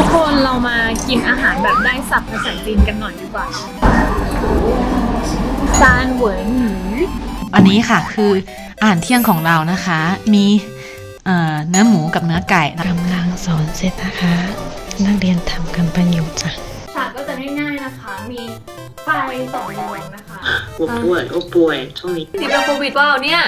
ทุกคนเรามากินอาหารแบบได้สับภาษาจีนกันหน่อยดีกว่าซานเหวินหยูอันนี้ค่ะคืออาหารเที่ยงของเรานะคะ มีเอ่อเนื้อหมูกับเนื้อไก่นะกำลังสอนเสร็จนะคะ นักเรียนทำกันประโยชน์จ้ะฉากก็จะง่ายๆนะคะ มีไฟสองดวงนะคะ我ป่วยโอ้ป่วยช่วงนี้ติดโควิดเปล่าเนี่ย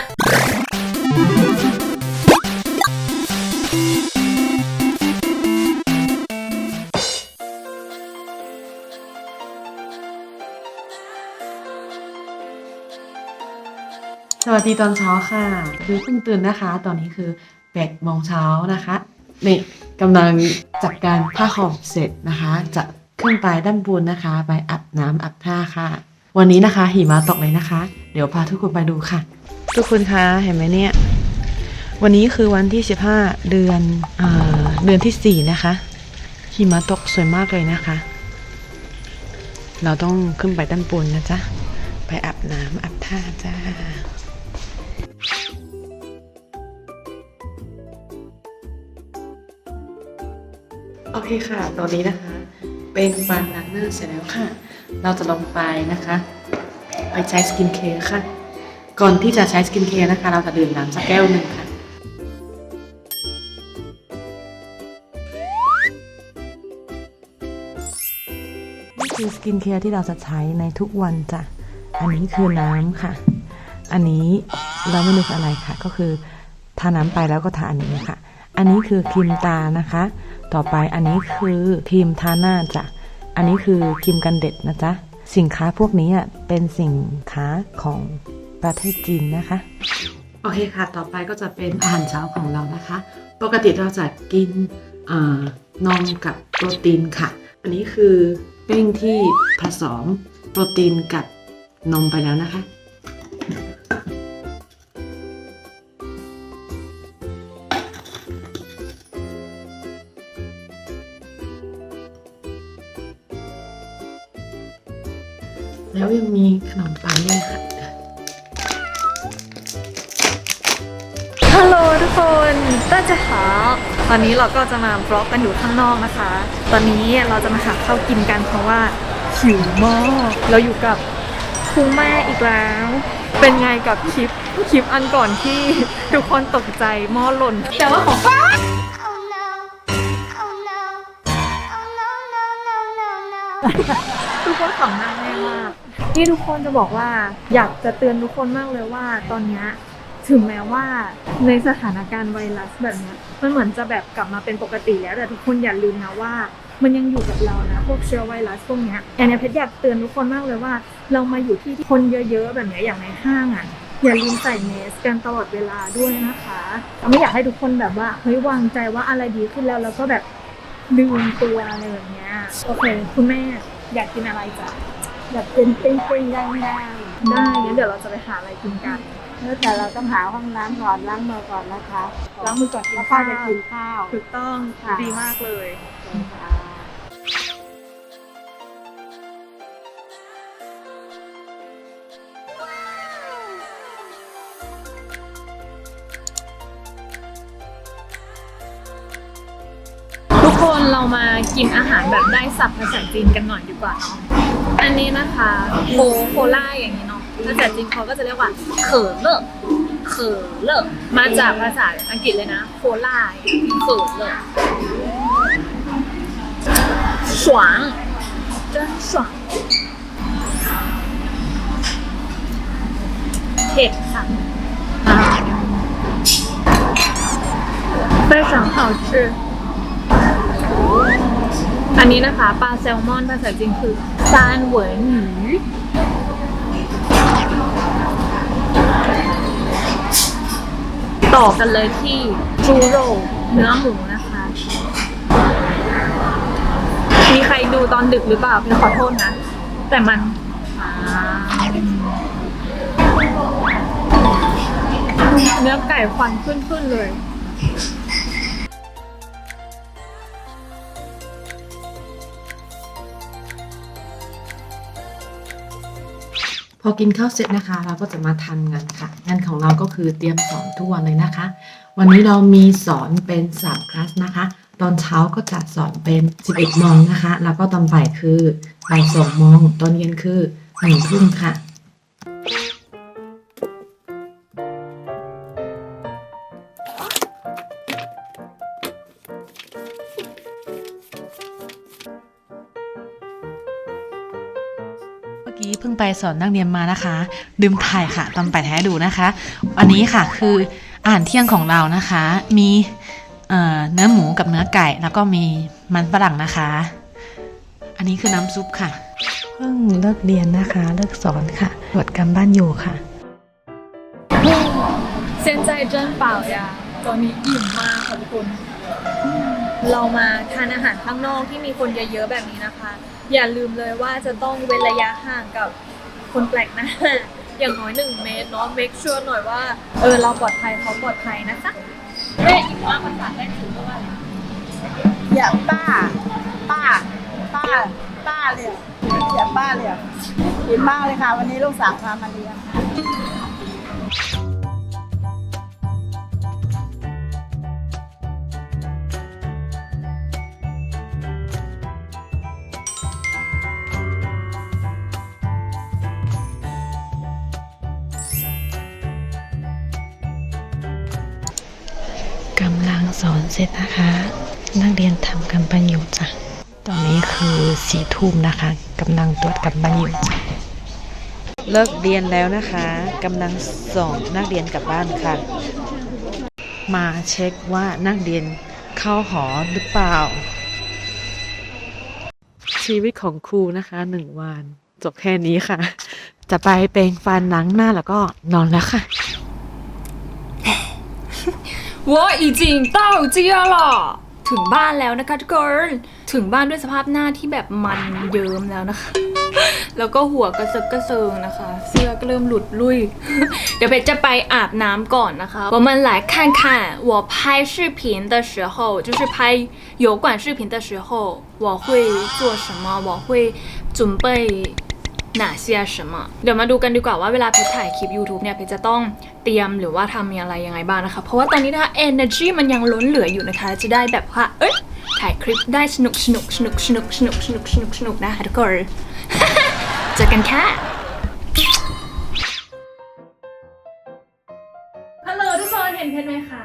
วัสดีตอนเช้าค่ะคือเพิ่งตื่นนะคะ ตอนนี้คือแปดโมงเช้านะคะนี่กำลังจัดการผ้าห่มเสร็จนะคะ จะขึ้นไปด้านบนนะคะ ไปอาบน้ำอาบท่าค่ะ วันนี้นะคะหิมะตกเลยนะคะ เดี๋ยวพาทุกคนไปดูค่ะ ทุกคนคะเห็นไหมเนี่ย วันนี้คือวันที่ 15 เดือนเอเดือนที่ 4 นะคะหิมะตกสวยมากเลยนะคะ เราต้องขึ้นไปด้านบนนะจ๊ะ ไปอาบน้ำอาบท่าจ้า เคค่ะ ตอนนี้นะคะ เป็นฟันลักเนอร์เสร็จแล้วค่ะ เราจะลงไปนะคะ ไปใช้สกินแคร์ค่ะ ก่อนที่จะใช้สกินแคร์นะคะ เราจะดื่มน้ำสักแก้วหนึ่งค่ะนี่คือสกินแคร์ที่เราจะใช้ในทุกวันจ้ะ อันนี้คือน้ำค่ะ อันนี้เราไม่นึกอะไรค่ะ ก็คือทาน้ำไปแล้วก็ทาอันนี้ค่ะ อันนี้คือครีมตานะคะ ต่อไปอันนี้คือครีมทาหน้าจ้ะ อันนี้คือครีมกันเด็ดนะจ๊ะ สินค้าพวกนี้อะเป็นสินค้าของประเทศจีนนะคะ โอเคค่ะ ต่อไปก็จะเป็นอาหารเช้าของเรานะคะ ปกติเราจะกินนมกับโปรตีนค่ะ อันนี้คือเป้งที่ผสมโปรตีนกับนมไปแล้วนะคะ แล้วยังมีขนมปังด้วยค่ะฮัลโหลทุกคนต้าจะหาตอนนี้เราก็จะมาบล็อกกันอยู่ข้างนอกนะคะ ตอนนี้เราจะมาหาข้าวกินกันเพราะว่าหิวมาก เราอยู่กับคุณแม่อีกแล้ว เป็นไงกับคลิปคลิปอันก่อนที่ทุกคนตกใจหม้อหล่น แต่ว่าของ Oh no. Oh no. Oh no, no, no, no, no. ทุกคนขำหน้าแม่มาก นี่ทุกคนจะบอกว่าอยากจะเตือนทุกคนมากเลยว่าตอนนี้ถึงแม้ว่าในสถานการณ์ไวรัสแบบนี้มันเหมือนจะแบบกลับมาเป็นปกติแล้วแต่ทุกคนอย่าลืมนะว่า มันยังอยู่กับเรานะพวกเชื้อไวรัสพวกนี้แอนนี่เพชรอยากเตือนทุกคนมากเลยว่า เรามาอยู่ที่ที่คนเยอะๆแบบนี้อย่างในห้างอะอย่าลืมใส่เมสกันตลอดเวลาด้วยนะคะไม่อยากให้ทุกคนแบบว่าเฮ้ยวางใจว่าอะไรดีขึ้นแล้วแล้วก็แบบลืมตัวอะไรแบบเนี้ยโอเค คุณแม่อยากกินอะไรจ้ะ อยากเป็นปิ้งปิ้งย่างย่างได้งั้นเดี๋ยวเราจะไปหาอะไรกินกันแล้วแต่เราต้องหาห้องน้ำก่อนล้างมือก่อนนะคะล้างมือก่อนกินแล้วก็ข้าวจะกินข้าว ถูกต้องค่ะ ดีมากเลยค่ะทุกคนเรามากินอาหารแบบได้สับภาษาจีนกันหน่อยดีกว่าเนาะ อันนี้นะคะโคโคล่าอย่างนี้เนาะ ภาษาจีนเขาก็จะเรียกว่าเขอเลอะเขอเลอะมาจากภาษาอังกฤษเลยนะ โคล่าเขอเลอะ爽真爽เผ็ดค่ะอ่า非常好吃อันนี้นะคะปลาแซลมอนภาษาจีนคือ ซานเหวินหยูต่อกันเลยที่จูโรเนื้อหมูนะคะ มีใครดูตอนดึกหรือเปล่าเป็นขอโทษนะ แต่มันเนื้อไก่ควันขึ้นๆเลย พอกินข้าวเสร็จนะคะ เราก็จะมาทำงานค่ะ งานของเราก็คือเตรียมสอนทุกวันเลยนะคะ วันนี้เรามีสอนเป็น3คลาสนะคะ ตอนเช้าก็จะสอนเป็น 11โมงนะคะ แล้วก็ตอนบ่ายคือบ่าย2โมงตอนเย็นคือ1ทุ่มค่ะ กี้เพิ่งไปสอนนักเรียนมานะคะลืมถ่ายค่ะตอนไปแท้ดูนะคะ อันนี้ค่ะคืออาหารเที่ยงของเรานะคะ มีเอ่อเนื้อหมูกับเนื้อไก่แล้วก็มีมันฝรั่งนะคะ อันนี้คือน้ำซุปค่ะ เพิ่งเลิกเรียนนะคะ เลิกสอนค่ะตรวจการบ้านอยู่ค่ะเซนใจเจิ้นเปล่ายาตอนนี้อิ่มมากค่ะทุกคน เรามาทานอาหารข้างนอกที่มีคนเยอะๆแบบนี้นะคะ อย่าลืมเลยว่าจะต้องเว้นระยะห่างกับคนแปลกหน้า อย่างน้อยหนึ่งเมตรเนาะ make sure หน่อยว่า เออ เราปลอดภัยเขาปลอดภัยนะคะแม่อิ่มมากภาษาได้ถือว่าอะไรอย่าป้า ป้า ป้า ป้าเลยอะอย่าป้าเลยอะอิ่มมากเลยค่ะ วันนี้ลูกสาวพามาเลี้ยง สอนเสร็จนะคะ นักเรียนทำกันบ้านอยู่จ้ะ ตอนนี้คือสี่ทุ่มนะคะกำลังตรวจการบ้านอยู่จ้ะ เลิกเรียนแล้วนะคะกำลังส่งนักเรียนกลับบ้านค่ะ มาเช็คว่านักเรียนเข้าหอหรือเปล่า ชีวิตของครูนะคะหนึ่งวัน จบแค่นี้ค่ะ จะไปแปรงฟันล้างหน้าแล้วก็นอนแล้วค่ะ 我已经到家了ถึงบ้านแล้วนะคะทุกคน ถึงบ้านด้วยสภาพหน้าที่แบบมันเยิ้มแล้วนะคะ แล้วก็หัวกระเซิกกระเซิงนะคะ เสื้อก็เริ่มหลุดลุย เดี๋ยวเพชรจะไปอาบน้ำก่อนนะคะ我们来看看我拍视频的时候就是拍油管视频的时候我会做什么我会准备 หนาเสียชมาเดี๋ยวมาดูกันดีกว่าว่าเวลาเพจถ่ายคลิป YouTube เนี่ยเพจจะต้องเตรียมหรือว่าทำอะไรยังไงบ้างนะคะ เพราะว่าตอนนี้นะคะ energy มันยังล้นเหลืออยู่นะคะ จะได้แบบว่า เอ้ยถ่ายคลิปได้สนุกสนุกสนุกสนุกสนุกสนุกสนุกสนุกนะทุกคน เจอกันค่ะฮัลโหลทุกคนเห็นเพจไหมคะ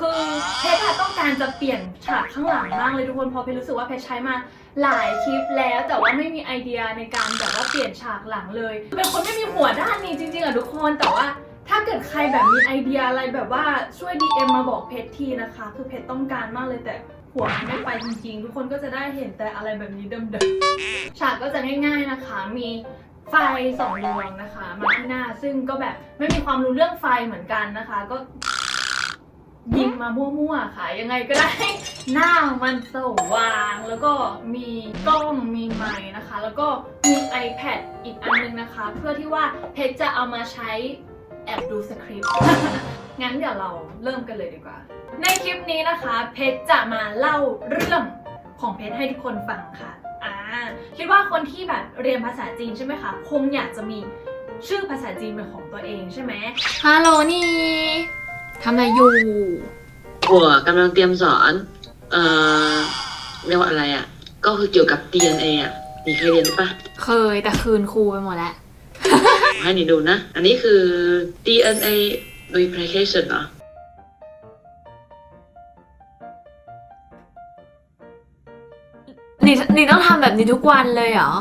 คือเพชรอะต้องการจะเปลี่ยนฉากข้างหลังบ้างเลยทุกคนเพราะเพชรรู้สึกว่าเพชรใช้มาหลายคลิปแล้วแต่ว่าไม่มีไอเดียในการแบบว่าเปลี่ยนฉากหลังเลย เป็นคนไม่มีหัวด้านนี้จริงๆอะทุกคนแต่ว่าถ้าเกิดใครแบบมีไอเดียอะไรแบบว่าช่วย DM มาบอกเพชรทีนะคะ คือเพชรต้องการมากเลยแต่หัวมันไม่ไปจริงๆ ทุกคนก็จะได้เห็นแต่อะไรแบบนี้เดิมๆฉากก็จะง่ายๆนะคะ มีไฟสองดวงนะคะ มาที่หน้าซึ่งก็แบบไม่มีความรู้เรื่องไฟเหมือนกันนะคะ ก็ ยิงมามั่วๆค่ะ ยังไงก็ได้ หน้ามันสว่างแล้วก็มีกล้องมีไมค์นะคะ แล้วก็มี iPad อีกอันนึงนะคะ เพื่อที่ว่าเพชรจะเอามาใช้แอบดูสคริปต์งั้นเดี๋ยวเราเริ่มกันเลยดีกว่า ในคลิปนี้นะคะ เพชรจะมาเล่าเรื่องของเพชรให้ทุกคนฟังค่ะอ่าคิดว่าคนที่แบบเรียนภาษาจีนใช่ไหมคะคงอยากจะมีชื่อภาษาจีนเป็นของตัวเองใช่ไหมฮัลโหลนี่ ทำอะไรอยู่我กำลังเตรียมสอน เอ่อเรียกว่าอะไรอะ ก็คือเกี่ยวกับ DNA อะมีเคยเรียนปะเคยแต่คืนครูไปหมดแล้ว ให้นี่ดูนะ อันนี้คือ DNA replication เหรอ นี่นี่ต้องทำแบบนี้ทุกวันเลยเหรอ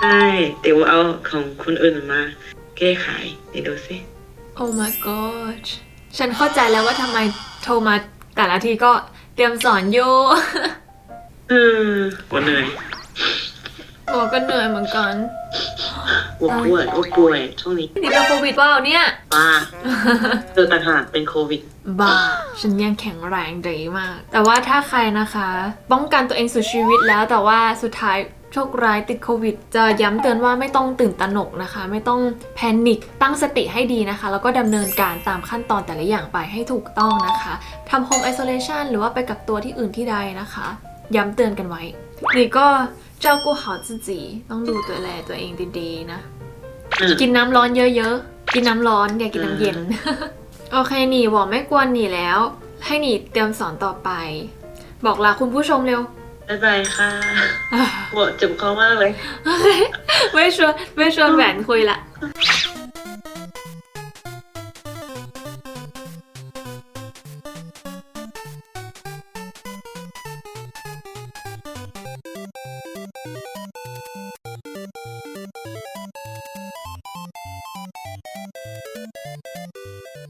ใช่เดี๋ยวเอาของคนอื่นมาแก้ไขนี่ดูสิ Oh my god ฉันเข้าใจแล้วว่าทำไมโทรมาแต่ละทีก็เตรียมสอนโยู่ อืมปวดเหนื่อยโอ้ก็เหนื่อยเหมือนกันปวดปวดปวดป่วช่วงนี้นี่เป็นโควิดเปล่าเนี่ย ป้าเจอต่างหากเป็นโควิด บ้า ฉันยังแข็งแรงดีมาก แต่ว่าถ้าใครนะคะ ป้องกันตัวเองสุดชีวิตแล้วแต่ว่าสุดท้าย โชคร้ายติดโควิด จะย้ำเตือนว่าไม่ต้องตื่นตระหนกนะคะ ไม่ต้องแพนิคตั้งสติให้ดีนะคะ แล้วก็ดำเนินการตามขั้นตอนแต่ละอย่างไปให้ถูกต้องนะคะทำโฮมไอโซเลชันหรือว่าไปกับตัวที่อื่นที่ใดนะคะ ย้ำเตือนกันไว้นี่ก็เจ้ากูหาจิจีต้องดูตัวแลตัวเองดีๆนะ กินน้ำร้อนเยอะๆ กินน้ำร้อนอย่ากินน้ำเย็น โอเคหนีบอกไม่กวนหนีแล้ว ให้หนีเตรียมสอนต่อไป บอกลาคุณผู้ชมเร็ว บ๊ายบายค่ะปวดเจ็บคอมากเลย ไม่ชวนไม่ชวนแหวนคุยละบ